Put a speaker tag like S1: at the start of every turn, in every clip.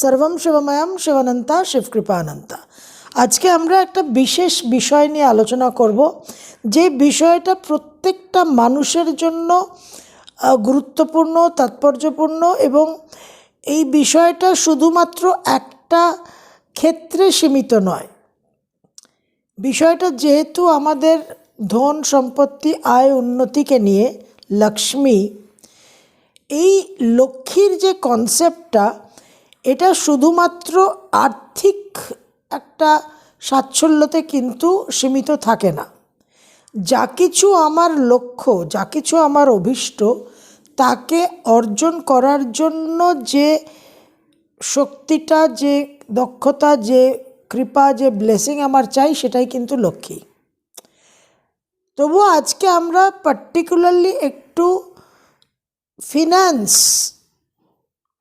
S1: সর্বম শিবময়াম শিবানন্তা শিবকৃপানন্তা। আজকে আমরা একটা বিশেষ বিষয় নিয়ে আলোচনা করব, যে বিষয়টা প্রত্যেকটা মানুষের জন্য গুরুত্বপূর্ণ, তাৎপর্যপূর্ণ এবং এই বিষয়টা শুধুমাত্র একটা ক্ষেত্রে সীমিত নয়। বিষয়টা যেহেতু আমাদের ধন, সম্পত্তি, আয়, উন্নতিকে নিয়ে, লক্ষ্মী, এই লক্ষ্মীর যে কনসেপ্টটা এটা শুধুমাত্র আর্থিক একটা সাচ্ছল্যতে কিন্তু সীমিত থাকে না। যা কিছু আমার লক্ষ্য, যা কিছু আমার অভিষ্ট, তাকে অর্জন করার জন্য যে শক্তিটা, যে দক্ষতা, যে কৃপা, যে ব্লেসিং আমার চাই, সেটাই কিন্তু লক্ষ্মী। তবুও আজকে আমরা পার্টিকুলারলি একটু ফিনান্স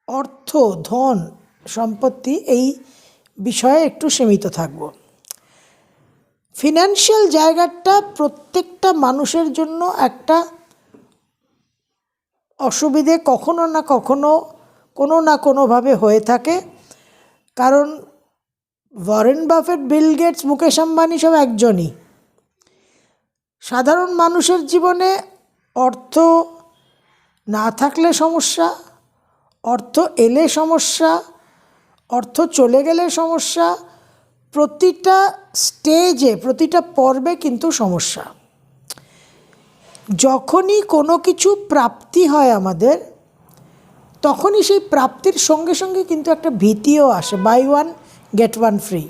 S1: অর্থ, ধন, সম্পত্তি এই বিষয়ে একটু সীমিত থাকব। ফিনান্সিয়াল জায়গাটা প্রত্যেকটা মানুষের জন্য একটা অসুবিধে কখনো না কখনো, কোনো না কোনোভাবে হয়ে থাকে। কারণ Warren Buffett, Bill Gates, Mukesh Ambani সব একজনই। সাধারণ মানুষের জীবনে অর্থ না থাকলে সমস্যা অর্থ এলে সমস্যা, অর্থ চলে গেলে সমস্যা, প্রতিটা স্টেজে প্রতিটা পর্বে কিন্তু সমস্যা। যখনই কোনো কিছু প্রাপ্তি হয় আমাদের, তখনই সেই প্রাপ্তির সঙ্গে সঙ্গে কিন্তু একটা ভীতিও আসে buy one get one free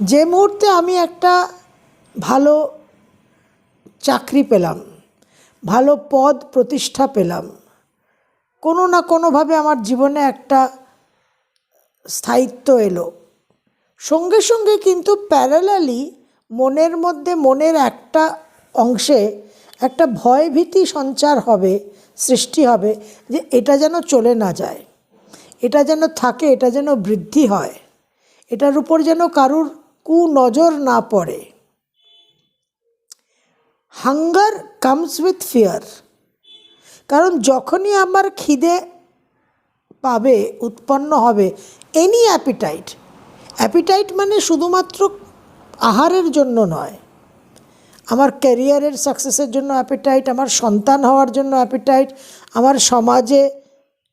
S1: যে মুহূর্তে আমি একটা ভালো চাকরি পেলাম, ভালো পদ প্রতিষ্ঠা পেলাম কোনো না কোনোভাবে আমার জীবনে একটা স্থায়িত্ব এলো। সঙ্গে সঙ্গে কিন্তু প্যারালালি মনের মধ্যে মনের একটা অংশে একটা ভয়ভীতি সঞ্চার হবে, সৃষ্টি হবে যে এটা যেন চলে না যায়, এটা যেন থাকে, এটা যেন বৃদ্ধি হয়, এটার উপর যেন কারুর কু নজর না পড়ে। হাঙ্গার কামস উইথ ফিয়ার কারণ যখনই আমার খিদে পাবে, উৎপন্ন হবে এনি অ্যাপিটাইট অ্যাপিটাইট মানে শুধুমাত্র আহারের জন্য নয়, আমার ক্যারিয়ারের সাকসেসের জন্য অ্যাপিটাইট আমার সন্তান হওয়ার জন্য অ্যাপিটাইট আমার সমাজে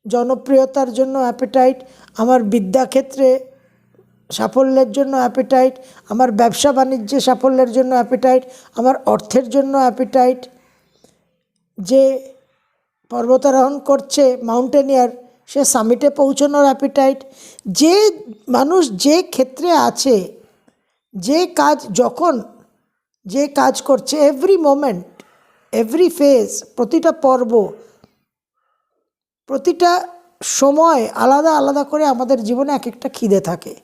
S1: জনপ্রিয়তার জন্য অ্যাপিটাইট আমার বিদ্যাক্ষেত্রে সাফল্যের জন্য অ্যাপিটাইট আমার ব্যবসা বাণিজ্যে সাফল্যের জন্য অ্যাপিটাইট আমার অর্থের জন্য অ্যাপিটাইট যে পর্বতারোহণ করছে মাউন্টেনিয়ার, সে সামিটে পৌঁছানোর অ্যাপিটাইট যে মানুষ যে ক্ষেত্রে আছে, যে কাজ যখন, যে কাজ করছে এভরি মোমেন্ট এভরি ফেজ প্রতিটা পর্ব, প্রতিটা সময় আলাদা আলাদা করে আমাদের জীবনে এক একটা খিদে থাকে।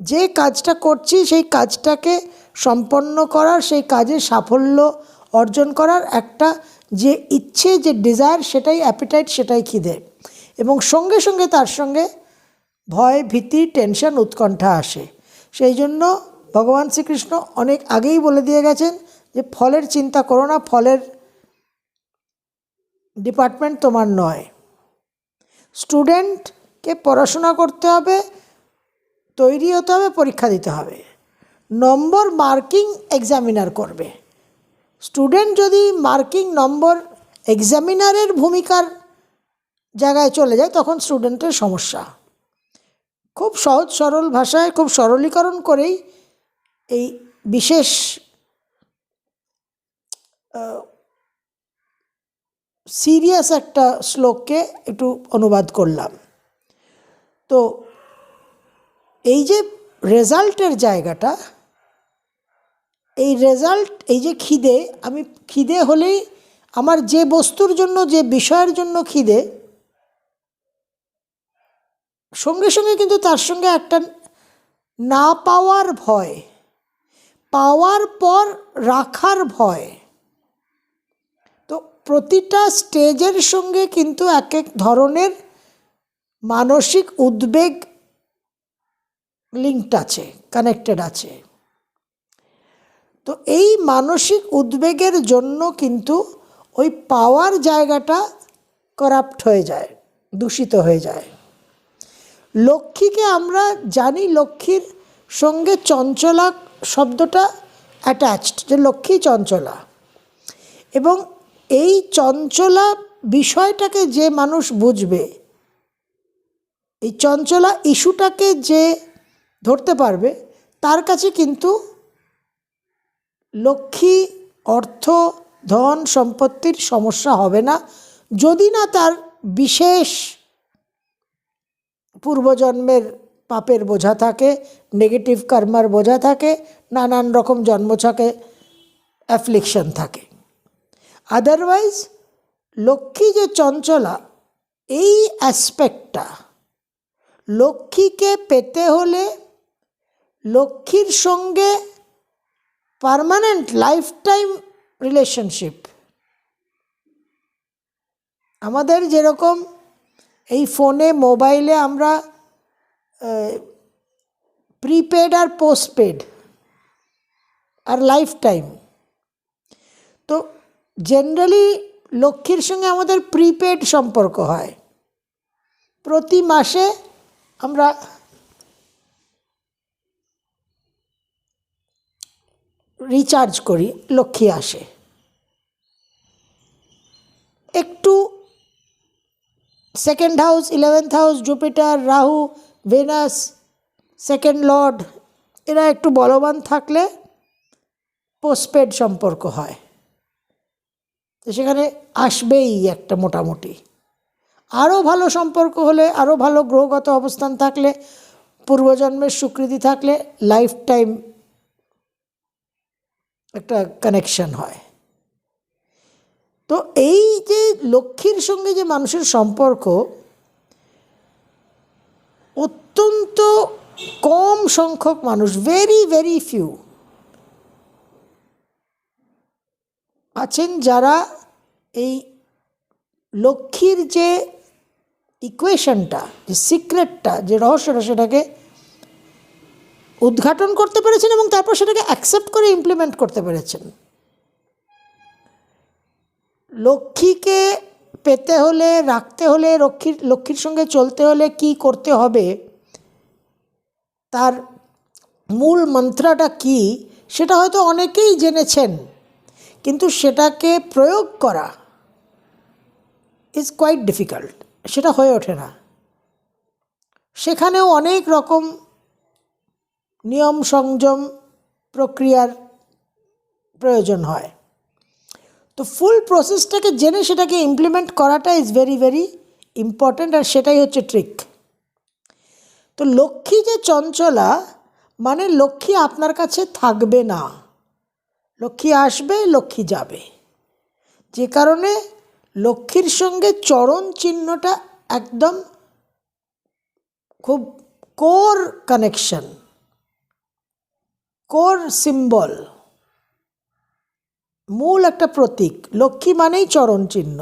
S1: যে কাজটা করছি, সেই কাজটাকে সম্পন্ন করার, সেই কাজে সাফল্য অর্জন করার একটা যে ইচ্ছে, যে ডিজায়ার সেটাই অ্যাপিটাইট সেটাই খিদে। এবং সঙ্গে সঙ্গে তার সঙ্গে ভয়, ভীতি টেনশন উৎকণ্ঠা আসে। সেই জন্য ভগবান শ্রীকৃষ্ণ অনেক আগেই বলে দিয়ে গেছেন যে, ফলের চিন্তা করো না, ফলের ডিপার্টমেন্ট তোমার নয়। স্টুডেন্টকে পড়াশোনা করতে হবে, তৈরি হতে হবে, পরীক্ষা দিতে হবে। নম্বর মার্কিং এক্সামিনার করবে। স্টুডেন্ট যদি মার্কিং নম্বর এক্সামিনারের ভূমিকার জায়গায় চলে যায়, তখন স্টুডেন্টের সমস্যা। খুব সহজ, সরল ভাষায়, খুব সরলীকরণ করেই এই বিশেষ সিরিয়াস একটা শ্লোককে একটু অনুবাদ করলাম। তো এই যে রেজাল্টের জায়গাটা এই রেজাল্ট এই যে খিদে, আমি খিদে হলেই আমার যে বস্তুর জন্য, যে বিষয়ের জন্য খিদে, সঙ্গে সঙ্গে কিন্তু তার সঙ্গে একটা না পাওয়ার ভয়, পাওয়ার পর রাখার ভয়। তো প্রতিটা স্টেজের সঙ্গে কিন্তু এক এক ধরনের মানসিক উদ্বেগ লিঙ্কড আছে কানেক্টেড আছে। তো এই মানসিক উদ্বেগের জন্য কিন্তু ওই পাওয়ার জায়গাটা করাপ্ট হয়ে যায়, দূষিত হয়ে যায়। লক্ষ্মীকে আমরা জানি লক্ষ্মীর সঙ্গে চঞ্চলা শব্দটা অ্যাটাচড যে লক্ষ্মী চঞ্চলা। এবং এই চঞ্চলা বিষয়টাকে যে মানুষ বুঝবে, এই চঞ্চলা ইস্যুটাকে যে ধরতে পারবে, তার কাছে কিন্তু লক্ষ্মী, অর্থ, ধন, সম্পত্তির সমস্যা হবে না। যদি না তার বিশেষ পূর্বজন্মের পাপের বোঝা থাকে নেগেটিভ কর্মার বোঝা থাকে, নানান রকম জন্মছকে অ্যাফ্লিকশন থাকে। আদারওয়াইজ লক্ষ্মী যে চঞ্চলা, এই অ্যাসপেক্টটা লক্ষ্মীকে পেতে হলে লক্ষ্মীর সঙ্গে পারমানেন্ট লাইফ টাইম রিলেশনশিপ আমাদের যেরকম এই ফোনে, মোবাইলে আমরা প্রিপেড আর পোস্টপেড আর লাইফ টাইম তো জেনারেলি লক্ষ্মীর সঙ্গে আমাদের প্রিপেড সম্পর্ক হয়। প্রতি মাসে আমরা রিচার্জ করি, লক্ষ্মী আসে। একটু second house eleventh house Jupiter Rahu Venus second lord এরা একটু বলবান থাকলে পোস্টপেড সম্পর্ক হয়। তো সেখানে আসবেই একটা মোটামুটি। আরও ভালো সম্পর্ক হলে আরও ভালো গ্রহগত অবস্থান থাকলে, পূর্বজন্মের স্বীকৃতি থাকলে লাইফ টাইম একটা কানেকশন হয়। তো এই যে লক্ষ্মীর সঙ্গে যে মানুষের সম্পর্ক, অত্যন্ত কম সংখ্যক মানুষ ভেরি ভেরি ফিউ আছেন যারা এই লক্ষ্মীর যে ইকুয়েশনটা যে সিক্রেটটা যে রহস্যটা সেটাকে উদ্ঘাটন করতে পেরেছেন এবং তারপর সেটাকে অ্যাকসেপ্ট করে ইমপ্লিমেন্ট করতে পেরেছেন। লক্ষ্মীকে পেতে হলে, রাখতে হলে লক্ষ্মীর লক্ষ্মীর সঙ্গে চলতে হলে কি করতে হবে? তার মূল মন্ত্রটা কি? সেটা হয়তো অনেকেই জেনেছেন, কিন্তু সেটাকে প্রয়োগ করা ইজ কোয়াইট ডিফিকাল্ট সেটা হয়ে ওঠে না। সেখানেও অনেক রকম নিয়ম সংযম প্রক্রিয়ার প্রয়োজন হয়। তো ফুল প্রসেসটাকে জেনে সেটাকে ইমপ্লিমেন্ট করাটা ইজ ভেরি ভেরি ইম্পর্ট্যান্ট আর সেটাই হচ্ছে ট্রিক তো লক্ষ্মী যে চঞ্চলা মানে লক্ষ্মী আপনার কাছে থাকবে না। লক্ষ্মী আসবে, লক্ষ্মী যাবে। যে কারণে লক্ষ্মীর সঙ্গে চরণ চিহ্নটা একদম খুব কোর কানেকশন কোর সিম্বল। মূল একটা প্রতীক। লক্ষ্মী মানেই চরণ চিহ্ন।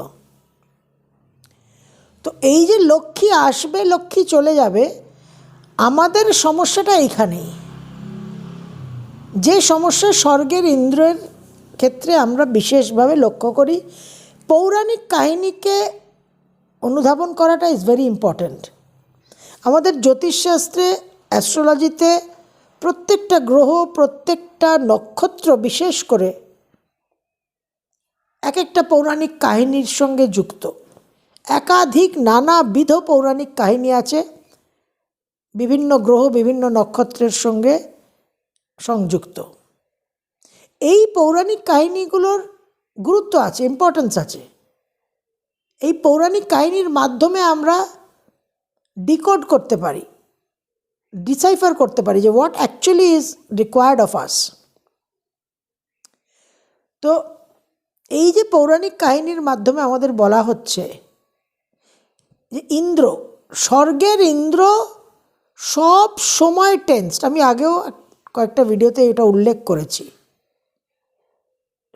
S1: তো এই যে লক্ষ্মী আসবে, লক্ষ্মী চলে যাবে, আমাদের সমস্যাটা এখানেই যে সমস্যা স্বর্গের ইন্দ্রের ক্ষেত্রে আমরা বিশেষভাবে লক্ষ্য করি, পৌরাণিক কাহিনীকে অনুধাবন করাটা ইজ ভেরি ইম্পর্ট্যান্ট আমাদের জ্যোতিষশাস্ত্রে অ্যাস্ট্রোলজিতে প্রত্যেকটা গ্রহ, প্রত্যেকটা নক্ষত্র বিশেষ করে এক একটা পৌরাণিক কাহিনীর সঙ্গে যুক্ত। একাধিক নানাবিধ পৌরাণিক কাহিনী আছে। বিভিন্ন গ্রহ, বিভিন্ন নক্ষত্রের সঙ্গে সংযুক্ত। এই পৌরাণিক কাহিনীগুলোর গুরুত্ব আছে ইম্পর্টেন্স আছে। এই পৌরাণিক কাহিনীর মাধ্যমে আমরা ডিকোড করতে পারি। ডিসাইফার করতে পারি যে what actually is required of us তো এই যে পৌরাণিক কাহিনীর মাধ্যমে আমাদের বলা হচ্ছে যে ইন্দ্র, স্বর্গের ইন্দ্র সব সময় টেন্সড আমি আগেও কয়েকটা ভিডিওতে এটা উল্লেখ করেছি।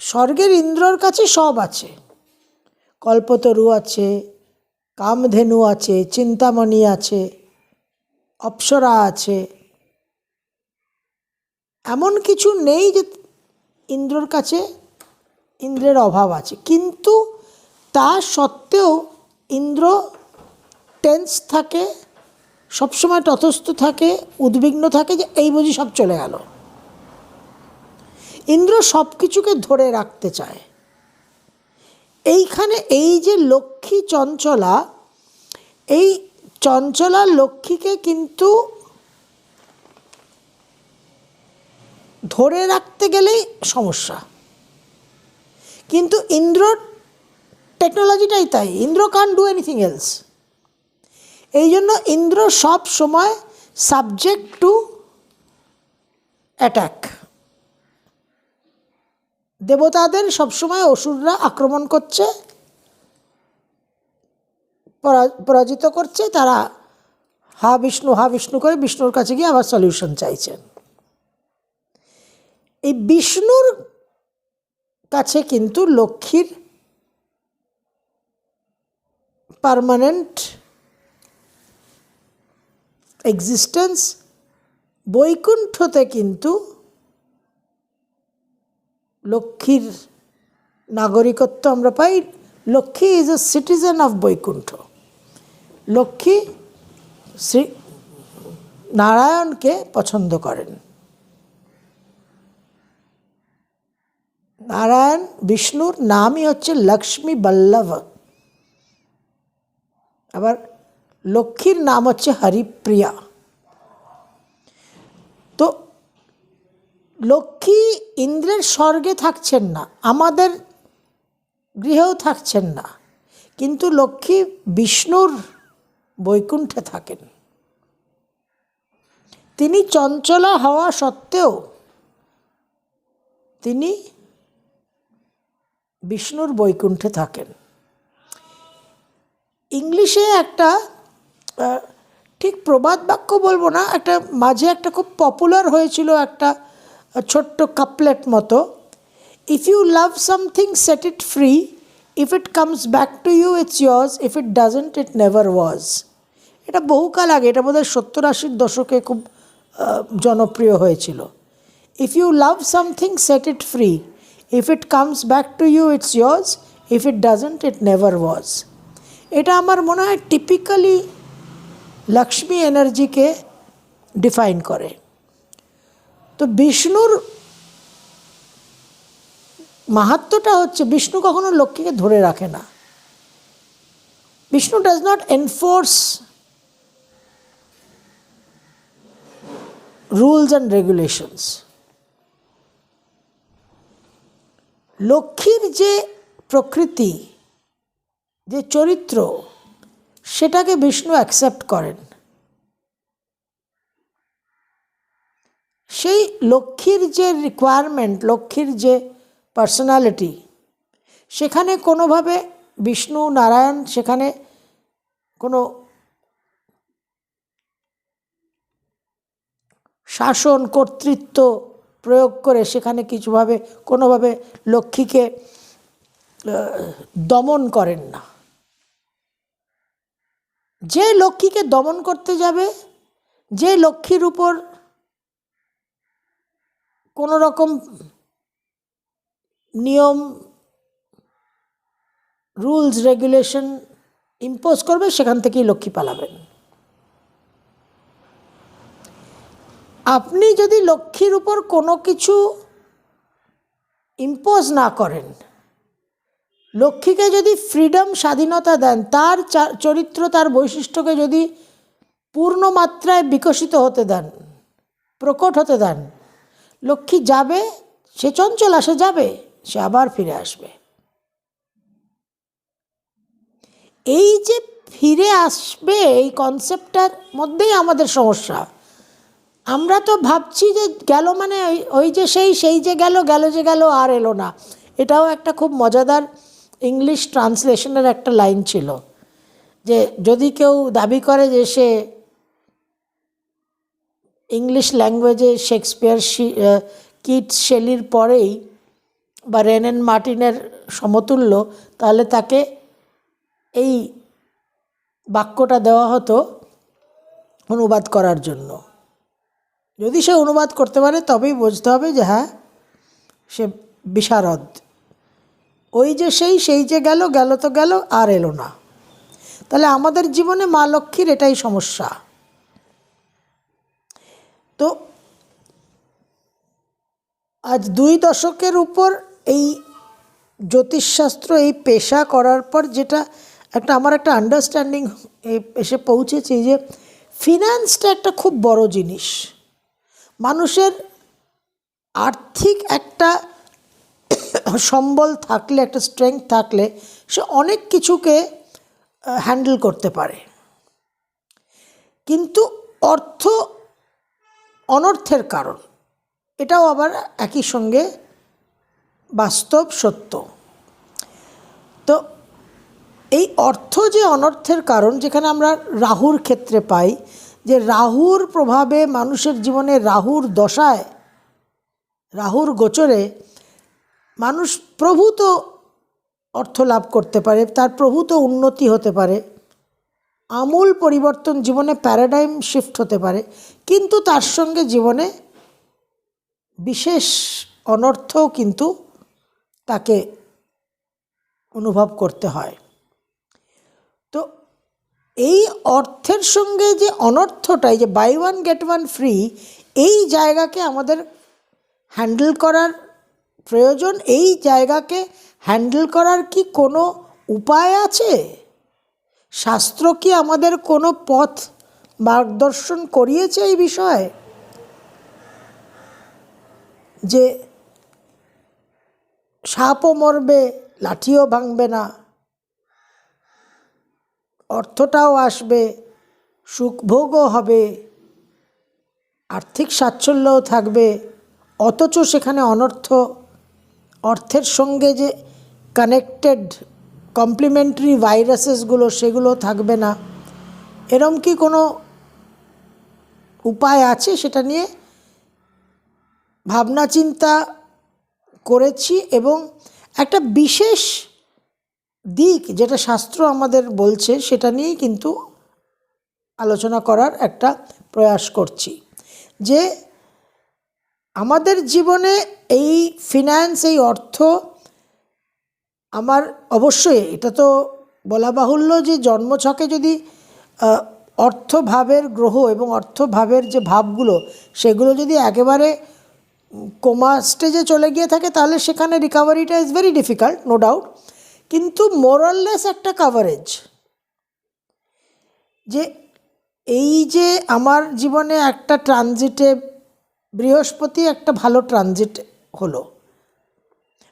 S1: স্বর্গের ইন্দ্রর কাছে সব আছে। কল্পতরু আছে, কামধেনু আছে, চিন্তামণি আছে অপ্সরা আছে। এমন কিছু নেই যে ইন্দ্রর কাছে ইন্দ্রের অভাব আছে। কিন্তু তা সত্ত্বেও ইন্দ্র টেন্স থাকে, সবসময় ততস্থ থাকে, উদ্বিগ্ন থাকে যে এই বুঝি সব চলে গেল। ইন্দ্র সব কিছুকে ধরে রাখতে চায়। এইখানে এই যে লক্ষ্মী চঞ্চলা, এই চঞ্চলা লক্ষ্মীকে কিন্তু ধরে রাখতে গেলেই সমস্যা। কিন্তু ইন্দ্রর টেকনোলজিটাই তাই, ইন্দ্র কান ডু এনিথিং এলস এই জন্য ইন্দ্র সব সময় সাবজেক্ট টু অ্যাটাক দেবতাদের সবসময় অসুররা আক্রমণ করছে পরাজিত করছে, তারা হা বিষ্ণু হা বিষ্ণু করে বিষ্ণুর কাছে গিয়ে আবার সলিউশন চাইছেন। এই বিষ্ণুর কাছে কিন্তু লক্ষ্মীর পারমানেন্ট এক্সিস্টেন্স বৈকুণ্ঠতে কিন্তু লক্ষ্মীর নাগরিকত্ব আমরা পাই। Lakshmi is a citizen of Baikuntha. Lakshmi Shri নারায়ণকে পছন্দ করেন। নারায়ণ বিষ্ণুর নামই হচ্ছে লক্ষ্মী বল্লভ। আবার লক্ষ্মীর নাম হচ্ছে হরিপ্রিয়া। তো লক্ষ্মী ইন্দ্রের স্বর্গে থাকছেন না, আমাদের গৃহেও থাকছেন না। কিন্তু লক্ষ্মী বিষ্ণুর বৈকুণ্ঠে থাকেন। তিনি চঞ্চলা হওয়া সত্ত্বেও তিনি বিষ্ণুর বৈকুণ্ঠে থাকেন। ইংলিশে একটা ঠিক প্রবাদ বাক্য বলব না, একটা মাঝে একটা খুব পপুলার হয়েছিল একটা ছোট্ট কাপলেট মতো if you love something set it free if it comes back to you it's yours if it doesn't it never was এটা বহুকাল আগে, এটা বোধহয় সত্তর আশির দশকে খুব জনপ্রিয় হয়েছিল। If you love something set it free if it comes back to you it's yours if it doesn't it never was এটা আমার মনে হয় টিপিক্যালি লক্ষ্মী এনার্জিকে ডিফাইন করে। তো বিষ্ণুর মাহাত্মটা হচ্ছে বিষ্ণু কখনো লক্ষ্মীকে ধরে রাখে না। Vishnu does not enforce rules and regulations লক্ষ্মীর যে প্রকৃতি, যে চরিত্র, সেটাকে বিষ্ণু অ্যাকসেপ্ট করেন। সেই লক্ষ্মীর যে রিকোয়ারমেন্ট লক্ষ্মীর যে পার্সোনালিটি সেখানে কোনোভাবে বিষ্ণু নারায়ণ, সেখানে কোনো শাসন, কর্তৃত্ব প্রয়োগ করে সেখানে কিছুভাবে, কোনোভাবে লক্ষ্মীকে দমন করেন না। যে লক্ষ্মীকে দমন করতে যাবে, যে লক্ষ্মীর উপর কোনো রকম নিয়ম রুলস রেগুলেশন ইম্পোজ করবে, সেখান থেকেই লক্ষ্মী পালাবেন। আপনি যদি লক্ষ্মীর উপর কোনো কিছু ইম্পোজ না করেন, লক্ষ্মীকে যদি ফ্রিডম স্বাধীনতা দেন, তার চরিত্র, তার বৈশিষ্ট্যকে যদি পূর্ণ মাত্রায় বিকশিত হতে দেন, প্রকট হতে দেন, লক্ষ্মী যাবে, সে চঞ্চল, আসে যাবে। সে আবার ফিরে আসবে। এই যে ফিরে আসবে, এই কনসেপ্টটার মধ্যেই আমাদের সমস্যা। আমরা তো ভাবছি যে গেল মানে ওই- যে সেই সেই যে গেল গেল যে গেল, আর এলো না। এটাও একটা খুব মজাদার ইংলিশ ট্রান্সলেশনের একটা লাইন ছিল। যে যদি কেউ দাবি করে যে সে ইংলিশ ল্যাঙ্গুয়েজে শেক্সপিয়ার কিট, শেলির পরেই বা রেনেন মার্টিনের সমতুল্য, তাহলে তাকে এই বাক্যটা দেওয়া হতো অনুবাদ করার জন্য। যদি সে অনুবাদ করতে পারে, তবেই বুঝতে হবে যে হ্যাঁ সে বিশারদ। ওই যে সেই সেই যে গেল গেল তো গেল, আর এলো না। তাহলে আমাদের জীবনে মা লক্ষ্মীর এটাই সমস্যা। তো আজ দুই দশকের উপর এই জ্যোতিষশাস্ত্র, এই পেশা করার পর যেটা একটা, আমার একটা আন্ডারস্ট্যান্ডিং এসে পৌঁছেছে যে ফিনান্সটা একটা খুব বড় জিনিস। মানুষের আর্থিক একটা সম্বল থাকলে, একটা স্ট্রেংথ থাকলে সে অনেক কিছুকে হ্যান্ডেল করতে পারে। কিন্তু অর্থ অনর্থের কারণ। এটাও আবার একই সঙ্গে বাস্তব সত্য। তো এই অর্থ যে অনর্থের কারণ, যেখানে আমরা রাহুর ক্ষেত্রে পাই, যে রাহুর প্রভাবে মানুষের জীবনে রাহুর দশায়, রাহুর গোচরে মানুষ প্রভূত অর্থ লাভ করতে পারে, তার প্রভূত উন্নতি হতে পারে, আমূল পরিবর্তন জীবনে প্যারাডাইম শিফট হতে পারে, কিন্তু তার সঙ্গে জীবনে বিশেষ অনর্থও কিন্তু তাকে অনুভব করতে হয়। তো এই অর্থের সঙ্গে যে অনর্থটাই যে buy one get one free এই জায়গাকে আমাদের হ্যান্ডেল করার প্রয়োজন, এই জায়গাকে হ্যান্ডেল করার কি কোনো উপায় আছে? শাস্ত্র কি আমাদের কোনো পথ মার্গদর্শন করিয়েছে এই বিষয়ে? যে সাপও মরবে, লাঠিও ভাঙবে না। অর্থটাও আসবে, সুখভোগও হবে, আর্থিক সাচ্ছল্যও থাকবে। অথচ সেখানে অনর্থ, অর্থের সঙ্গে যে কানেক্টেড কমপ্লিমেন্টারি ভাইরাসেসগুলো সেগুলো থাকবে না। এরম কি কোনো উপায় আছে সেটা নিয়ে? ভাবনা চিন্তা করেছি এবং একটা বিশেষ দিক যেটা শাস্ত্র আমাদের বলছে, সেটা নিয়েই কিন্তু আলোচনা করার একটা প্রয়াস করছি। যে আমাদের জীবনে এই ফিনান্স এই অর্থ আমার অবশ্যই, এটা তো বলা বাহুল্য যে জন্মছকে যদি অর্থভাবের গ্রহ এবং অর্থভাবের যে ভাবগুলো, সেগুলো যদি একেবারে কোমা স্টেজে চলে গিয়ে থাকে, তাহলে সেখানে রিকাভারিটা is very difficult no doubt কিন্তু মোরাললেস একটা কাভারেজ যে এই যে আমার জীবনে একটা ট্রানজিটে বৃহস্পতি একটা ভালো ট্রানজিট হলো।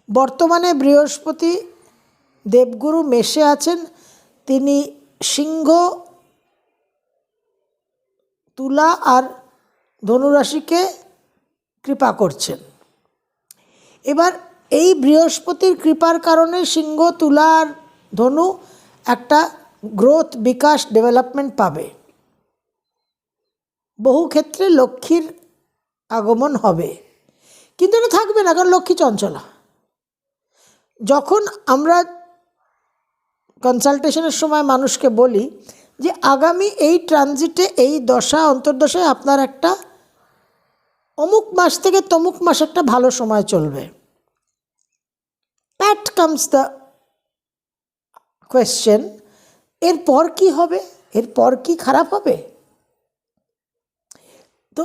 S1: বর্তমানে বৃহস্পতি দেবগুরু মেশে আছেন, তিনি সিংহ, তুলা আর ধনুরাশিকে কৃপা করছেন। এবার এই বৃহস্পতির কৃপার কারণে সিংহ তুলার ধনু একটা গ্রোথ বিকাশ ডেভেলপমেন্ট পাবে। বহু ক্ষেত্রে লক্ষ্মীর আগমন হবে। কিন্তু এটা থাকবে না, কারণ লক্ষ্মী চঞ্চলা। যখন আমরা কনসালটেশনের সময় মানুষকে বলি যে, আগামী এই ট্রানজিটে এই দশা, অন্তর্দশায় আপনার একটা অমুক মাস থেকে তমুক মাস একটা ভালো সময় চলবে। প্যাট কামস দ্য কোয়েশ্চেন এরপর কি হবে? এরপর কি খারাপ হবে? তো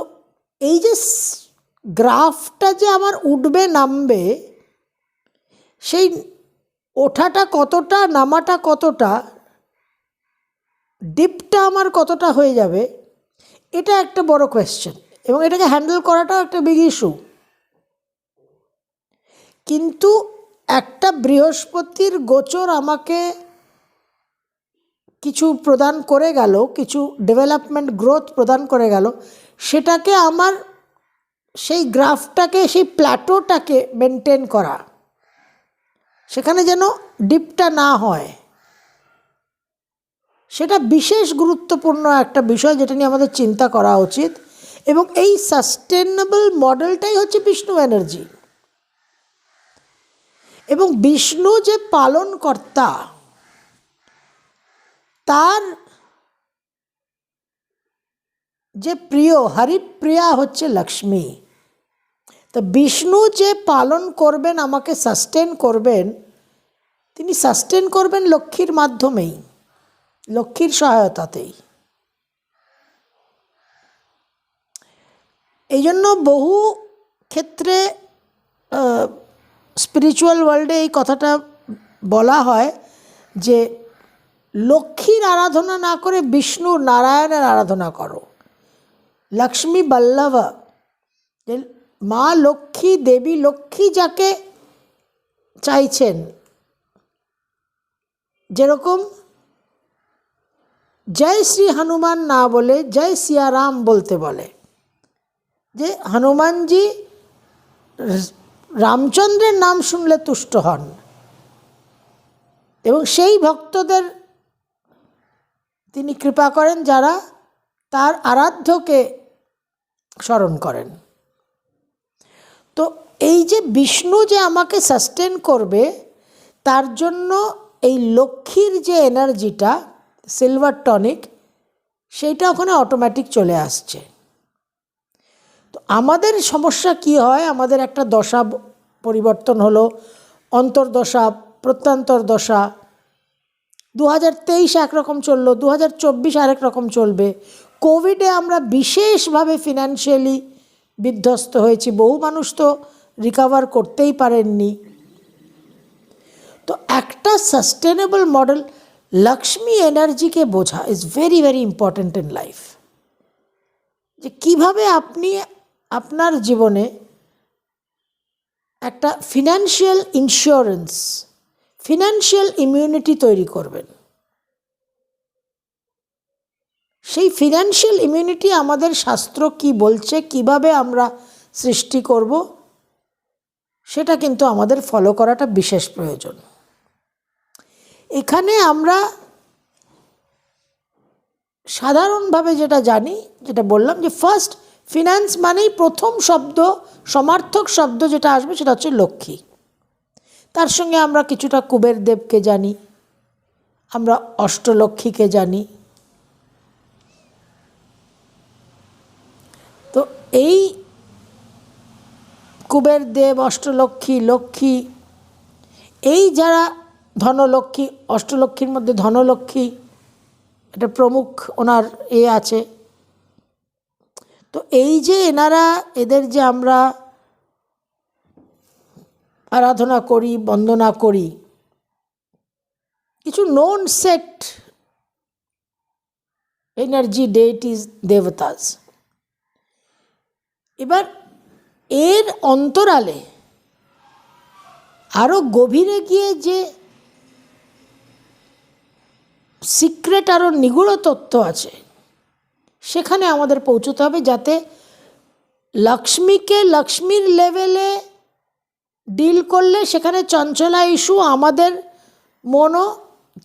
S1: এই যে গ্রাফটা যে আমার উঠবে, নামবে, সেই ওঠাটা কতটা, নামাটা কতটা ডিপটা আমার কতটা হয়ে যাবে, এটা একটা বড় কোয়েশ্চেন এবং এটাকে হ্যান্ডেল করাটাও একটা বিগ ইস্যু। কিন্তু একটা বৃহস্পতির গোচর আমাকে কিছু প্রদান করে গেল, কিছু ডেভেলপমেন্ট গ্রোথ প্রদান করে গেল, সেটাকে আমার সেই গ্রাফটাকে, সেই প্ল্যাটোটাকে মেনটেন করা। সেখানে যেন ডিপটা না হয়। সেটা বিশেষ গুরুত্বপূর্ণ একটা বিষয় যেটা নিয়ে আমাদের চিন্তা করা উচিত। এবং এই সাস্টেনেবল মডেলটাই হচ্ছে বিষ্ণু এনার্জি এবং বিষ্ণু যে পালনকর্তা, তার যে প্রিয়, হরিপ্রিয়া হচ্ছে লক্ষ্মী। তো বিষ্ণু যে পালন করবেন, আমাকে সাস্টেন করবেন, তিনি সাস্টেন করবেন লক্ষ্মীর মাধ্যমেই, লক্ষ্মীর সহায়তাতেই। এই জন্য বহু ক্ষেত্রে স্পিরিচুয়াল ওয়ার্ল্ডে এই কথাটা বলা হয় যে, লক্ষ্মীর আরাধনা না করে বিষ্ণু নারায়ণের আরাধনা করো। লক্ষ্মী বল্লভ মা লক্ষ্মী, দেবী লক্ষ্মী যাকে চাইছেন, যেরকম জয় শ্রী হনুমান না বলে, জয় সিয়ারাম বলতে বলে। যে হনুমানজি রামচন্দ্রের নাম শুনলে তুষ্ট হন। এবং সেই ভক্তদের তিনি কৃপা করেন যারা তার আরাধ্যকে স্মরণ করেন। তো এই যে বিষ্ণু যে আমাকে সাস্টেন করবে, তার জন্য এই লক্ষ্মীর যে এনার্জিটা সিলভার টনিক সেইটা ওখানে অটোমেটিক চলে আসছে। আমাদের সমস্যা কি হয়? আমাদের একটা দশা পরিবর্তন হলো, অন্তর্দশা, প্রত্যন্তর দশা। দু হাজার তেইশ একরকম চলল দু হাজার চব্বিশ আরেক রকম চলবে। কোভিডে আমরা বিশেষভাবে ফিনান্সিয়ালি বিধ্বস্ত হয়েছি। বহু মানুষ তো রিকাভার করতেই পারেননি। তো একটা সাস্টেনেবল মডেল লক্ষ্মী এনার্জিকে বোঝা is very very important in life যে কীভাবে আপনি আপনার জীবনে একটা ফিনান্সিয়াল ইন্স্যুরেন্স ফিনান্সিয়াল ইমিউনিটি তৈরি করবেন। সেই ফিনান্সিয়াল ইমিউনিটি আমাদের শাস্ত্র কি বলছে, কীভাবে আমরা সৃষ্টি করব, সেটা কিন্তু আমাদের ফলো করাটা বিশেষ প্রয়োজন। এখানে আমরা সাধারণভাবে যেটা জানি, যেটা বললাম যে ফার্স্ট ফিনান্স মানেই প্রথম শব্দ, সমার্থক শব্দ যেটা আসবে সেটা হচ্ছে লক্ষ্মী। তার সঙ্গে আমরা কিছুটা কুবের দেবকে জানি, আমরা অষ্টলক্ষ্মীকে জানি। তো এই কুবের দেব অষ্টলক্ষ্মী, লক্ষ্মী, এই যারা ধনলক্ষ্মী, অষ্টলক্ষ্মীর মধ্যে ধনলক্ষ্মী, এটা প্রমুখ ওনার এ আছে। তো এই যে এনারা, এদের যে আমরা আরাধনা করি, বন্দনা করি, কিছু নোন সেট এনার্জি ডেটিস দেবতাস এবার এর অন্তরালে আরও গভীরে গিয়ে যে সিক্রেট আরও নিগূঢ় তত্ত্ব আছে সেখানে আমাদের পৌঁছতে হবে যাতে লক্ষ্মীকে লক্ষ্মীর লেভেলে ডিল করলে সেখানে চঞ্চলা ইস্যু, আমাদের মনও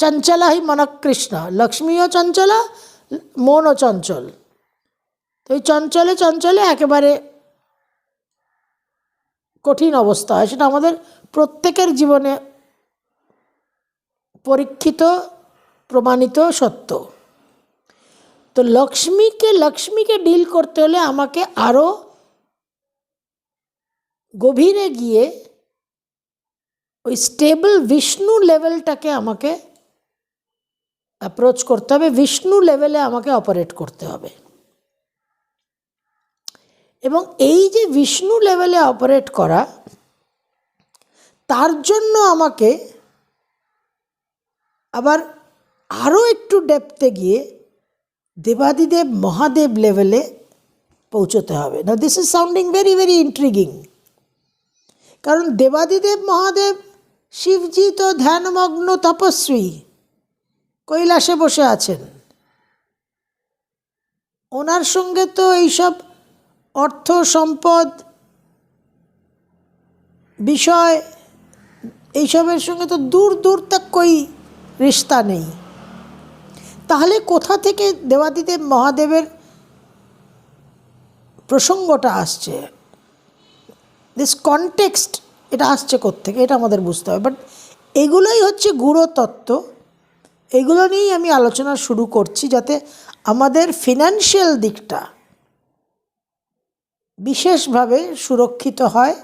S1: চঞ্চলা হি মনকৃষ্ণ লক্ষ্মীও চঞ্চলা, মনও চঞ্চল। তো এই চঞ্চলে চঞ্চলে একেবারে কঠিন অবস্থা। হয় সেটা আমাদের প্রত্যেকের জীবনে পরীক্ষিত, প্রমাণিত সত্য। তো লক্ষ্মীকে লক্ষ্মীকে ডিল করতে হলে আমাকে আরও গভীরে গিয়ে ওই স্টেবল বিষ্ণু লেভেলটাকে আমাকে অ্যাপ্রোচ করতে হবে। বিষ্ণু লেভেলে আমাকে অপারেট করতে হবে। এবং এই যে বিষ্ণু লেভেলে অপারেট করা, তার জন্য আমাকে আবার আরও একটু ডেপতে গিয়ে দেবাদিদেব মহাদেব লেভেলে পৌঁছতে হবে। না this is sounding very very intriguing কারণ দেবাদিদেব মহাদেব, শিবজি তো ধ্যানমগ্ন তপস্বী, কৈলাসে বসে আছেন। ওনার সঙ্গে তো এইসব অর্থ সম্পদ, বিষয়, এইসবের সঙ্গে তো দূর দূর তক কই রিস্তা নেই। তাহলে কোথা থেকে দেবাদিদেব মহাদেবের প্রসঙ্গটা আসছে? দিস কনটেক্সট এটা আসছে কোত্থেকে? এটা আমাদের বুঝতে হবে। বাট এগুলোই হচ্ছে তত্ত্ব। এগুলো নিয়েই আমি আলোচনা শুরু করছি যাতে আমাদের ফিনান্সিয়াল দিকটা বিশেষভাবে সুরক্ষিত হয়।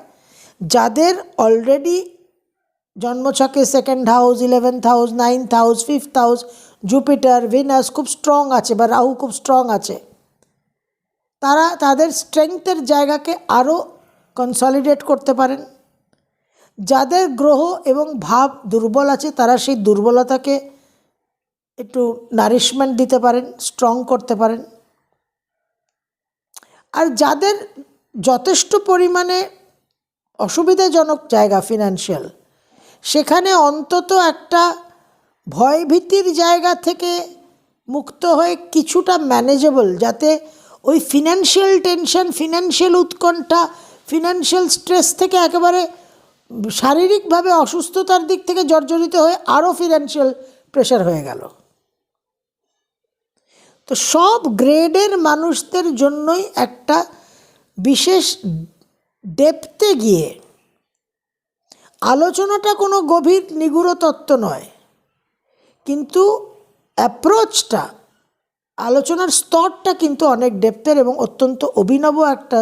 S1: যাদের অলরেডি জন্মছকে second house eleventh house ninth house fifth house Jupiter Venus খুব স্ট্রং আছে বা রাহু খুব স্ট্রং আছে। তারা তাদের স্ট্রেংথের জায়গাকে আরও কনসলিডেট করতে পারেন। যাদের গ্রহ এবং ভাব দুর্বল আছে, তারা সেই দুর্বলতাকে একটু নারিশমেন্ট দিতে পারেন স্ট্রং করতে পারেন। আর যাদের যথেষ্ট পরিমাণে অসুবিধাজনক জায়গা ফিনান্সিয়াল সেখানে অন্তত একটা ভয়ভীতির জায়গা থেকে মুক্ত হয়ে কিছুটা ম্যানেজেবল যাতে ওই ফিনান্সিয়াল টেনশন ফিনান্সিয়াল উৎকণ্ঠা ফিনান্সিয়াল স্ট্রেস থেকে একেবারে শারীরিকভাবে অসুস্থতার দিক থেকে জর্জরিত হয়ে আরও ফিনান্সিয়াল প্রেশার হয়ে গেল। তো সব গ্রেডের মানুষদের জন্যই একটা বিশেষ ডেপতে গিয়ে আলোচনাটা কোনো গভীর নিগুড় তত্ত্ব নয়, কিন্তু অ্যাপ্রোচটা আলোচনার স্তরটা কিন্তু অনেক ডেপথের এবং অত্যন্ত অভিনব একটা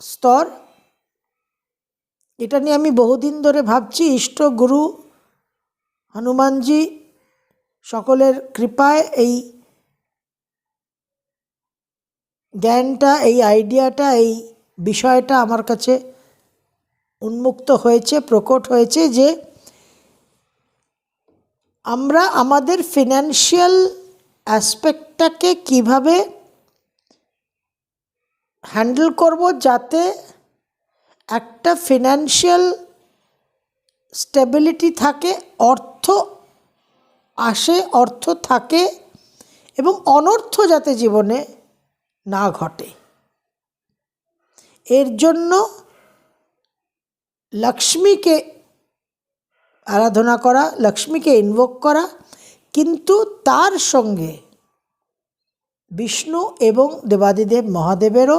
S1: স্তর। এটা নিয়ে আমি বহুদিন ধরে ভাবছি, ইষ্ট গুরু হনুমানজি সকলের কৃপায় এই জ্ঞানটা, এই আইডিয়াটা এই বিষয়টা আমার কাছে উন্মুক্ত হয়েছে, প্রকট হয়েছে যে আমরা আমাদের ফিনান্সিয়াল অ্যাসপেক্টটাকে কীভাবে হ্যান্ডেল করব যাতে একটা ফিনান্সিয়াল স্টেবিলিটি থাকে, অর্থ আসে, অর্থ থাকে এবং অনর্থ যাতে জীবনে না ঘটে। এর জন্য লক্ষ্মীকে আরাধনা করা লক্ষ্মীকে ইনভোক করা, কিন্তু তার সঙ্গে বিষ্ণু এবং দেবাদিদেব মহাদেবেরও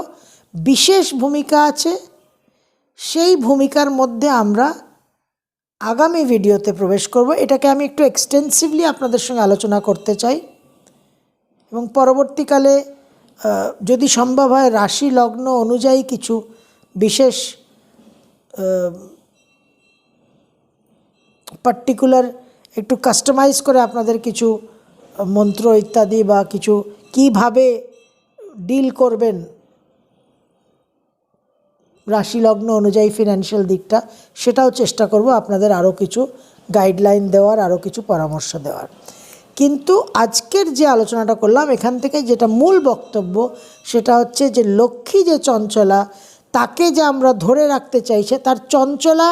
S1: বিশেষ ভূমিকা আছে। সেই ভূমিকার মধ্যে আমরা আগামী ভিডিওতে প্রবেশ করব। এটাকে আমি একটু এক্সটেন্সিভলি আপনাদের সঙ্গে আলোচনা করতে চাই। এবং পরবর্তীকালে যদি সম্ভব হয়, রাশি লগ্ন অনুযায়ী কিছু বিশেষ পার্টিকুলার একটু কাস্টমাইজ করে আপনাদের কিছু মন্ত্র ইত্যাদি বা কিছু কীভাবে ডিল করবেন রাশি লগ্ন অনুযায়ী ফিনান্সিয়াল দিকটা, সেটাও চেষ্টা করব আপনাদের আরও কিছু গাইডলাইন দেওয়ার আরও কিছু পরামর্শ দেওয়ার। কিন্তু আজকের যে আলোচনাটা করলাম, এখান থেকে যেটা মূল বক্তব্য, সেটা হচ্ছে যে লক্ষ্মী যে চঞ্চলা তাকে যে আমরা ধরে রাখতে চাইছে তার চঞ্চলা,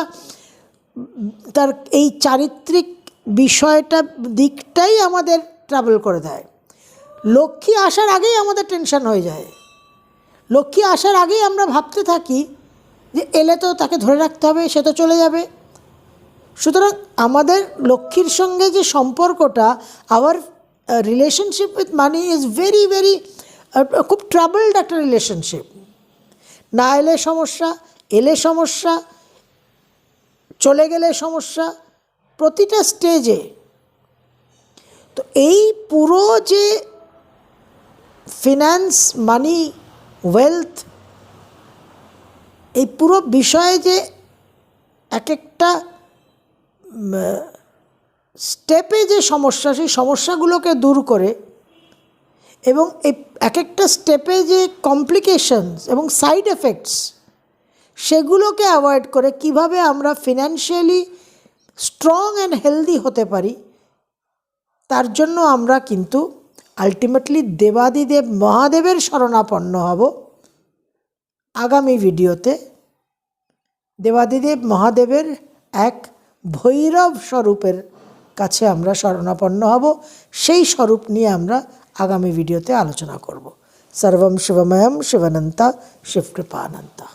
S1: তার এই চারিত্রিক বিষয়টা দিকটাই আমাদের ট্রাভেল করে দেয়। লক্ষ্মী আসার আগেই আমাদের টেনশন হয়ে যায়। লক্ষ্মী আসার আগেই আমরা ভাবতে থাকি যে এলে তো তাকে ধরে রাখতে হবে, সে তো চলে যাবে। সুতরাং আমাদের লক্ষ্মীর সঙ্গে যে সম্পর্কটা our relationship with money is very very খুব ট্রাবলড একটা রিলেশনশিপ না এলে সমস্যা এলে সমস্যা, চলে গেলে সমস্যা, প্রতিটা স্টেজে তো এই পুরো যে ফিনান্স মানি ওয়েলথ এই পুরো বিষয়ে যে এক একটা স্টেপে যে সমস্যা, সেই সমস্যাগুলোকে দূর করে এবং এই এক একটা স্টেপে যে কমপ্লিকেশনস এবং সাইড এফেক্টস সেগুলোকে অ্যাভয়েড করে কীভাবে আমরা ফিনান্সিয়ালি স্ট্রং অ্যান্ড হেলদি হতে পারি, তার জন্য আমরা কিন্তু আলটিমেটলি দেবাদিদেব মহাদেবের শরণাপন্ন হব। আগামী ভিডিওতে দেবাদিদেব মহাদেবের এক ভৈরব স্বরূপের কাছে আমরা শরণাপন্ন হব। সেই স্বরূপ নিয়ে আমরা আগামী ভিডিওতে আলোচনা করব। সর্বম শিবময়ম শিবানন্তা শিবকৃপানন্তা।